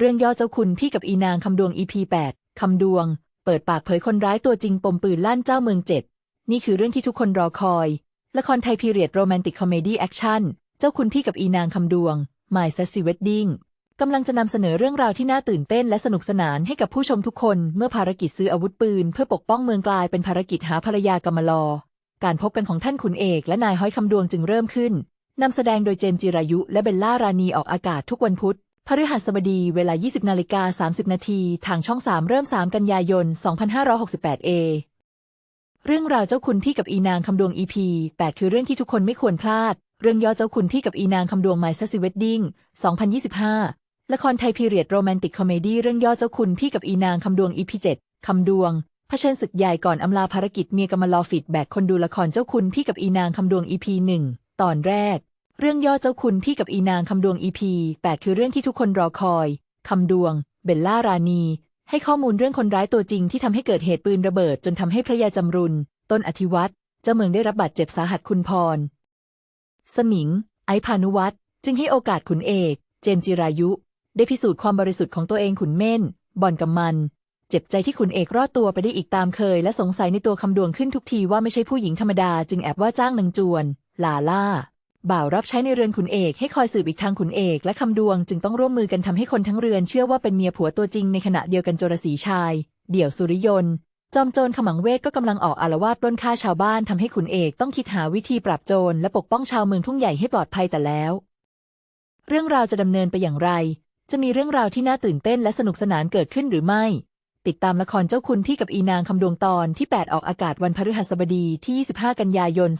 เรื่องย่อเจ้าคุณพี่กับอีนางคำดวง EP 8คำดวง เปิดปากเผยคนร้ายตัวจริงปมปืนลั่นเจ้าเมืองเจ็ด นี่คือเรื่องที่ทุกคนรอคอย ละครไทยพีเรียดโรแมนติกคอมเมดี้แอคชั่น เจ้าคุณพี่กับอีนางคำดวง My Sassy Wedding กำลังจะนำเสนอเรื่องราวที่น่าตื่นเต้นและสนุกสนานให้กับผู้ชมทุกคน เมื่อภารกิจซื้ออาวุธปืน เพื่อปกป้องเมืองกลายเป็นภารกิจหาภรรยากำมลอ การพบกันของท่านขุนเอกและนายห้อยคำดวงจึงเริ่มขึ้นนำแสดงโดยเจมจิรายุ และเบลล่ารานีออกอากาศทุกวันพุธ พฤหัสบดีเวลา 20นาฬิกา30 นาทีทางช่อง 3 เริ่ม 3 กันยายน 2568เอเรื่องราวเจ้าคุณพี่กับอีนางคำดวง EP 8 คือเรื่องที่ทุกคนไม่ควรพลาด เรื่องย่อเจ้าคุณพี่กับอีนางคำดวง My Sassy Wedding 2025 ละครไทยพีเรียดโรแมนติกคอมเมดี้เรื่องย่อเจ้าคุณพี่กับอีนางคำดวง EP 7คำดวงเผชิญศึกใหญ่ก่อนอำลาภารกิจเมียกำมลอฟิดแบกคนดูละครเจ้าคุณพี่กับอีนางคำดวง EP 1ตอนแรก เรื่องย่อเจ้าคุณพี่กับอีนางคำดวง EP 8 คือเรื่องที่ทุกคนรอคอย คำดวง เบลล่ารานีให้ข้อมูลเรื่องคนร้ายตัวจริงที่ทำให้เกิดเหตุปืนระเบิดจนทำให้พระยาจำรุน ต้นอธิวัตรเจ้าเมืองได้รับบาดเจ็บสาหัสคุณพร สมิง ไอพานุวัตรจึงให้โอกาสขุนเอก เจมจิรายุ ได้พิสูจน์ความบริสุทธิ์ของตัวเองขุนเม่นบอนกับมัน เจ็บใจที่ขุนเอกรอดตัวไปได้อีกตามเคย และสงสัยในตัวคำดวงขึ้นทุกทีว่าไม่ใช่ผู้หญิงธรรมดาจึงแอบว่าจ้างนางจวนลาล่า บ่าวรับใช้ในเรือนขุนเอกให้คอยสืบอีกทางขุนเอกและคำดวงจึงต้องร่วมมือกันทำให้คนทั้งเรือนเชื่อว่าเป็นเมียผัวตัวจริงในขณะเดียวกันโจรสีชาย เดี่ยวสุริยนต์จอมโจรขมังเวทก็กำลังออกอารวาสปล้นฆ่าชาวบ้านทำให้ขุนเอกต้องคิดหาวิธีปราบโจรและปกป้องชาวเมืองทุ่งใหญ่ให้ปลอดภัยแต่แล้ว เรื่องราวจะดำเนินไปอย่างไร จะมีเรื่องราวที่น่าตื่นเต้นและสนุกสนานเกิดขึ้นหรือไม่ ติดตามละครเจ้าคุณพี่กับอีนางคำดวงตอนที่ 8 ออกอากาศวันพฤหัสบดีที่ 25 กันยายน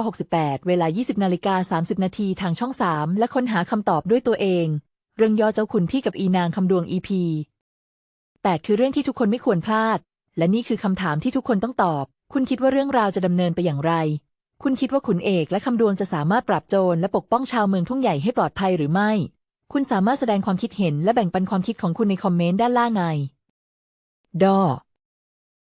2568 เวลา 20นาฬิกา30 นาทีทางช่อง 3 และค้นหาคำตอบด้วยตัวเอง เรื่องย่อเจ้าคุณพี่กับอีนางคำดวง EP 8 คือเรื่องที่ทุกคนไม่ควรพลาด และนี่คือคำถามที่ทุกคนต้องตอบ คุณคิดว่าเรื่องราวจะดำเนินไปอย่างไร คุณคิดว่าขุนเอกและคำดวงจะสามารถปราบโจรและปกป้องชาวเมืองทุ่งใหญ่ให้ปลอดภัยหรือไม่ คุณสามารถแสดงความคิดเห็นและแบ่งปันความคิดของคุณในคอมเมนต์ด้านล่างไง ดอ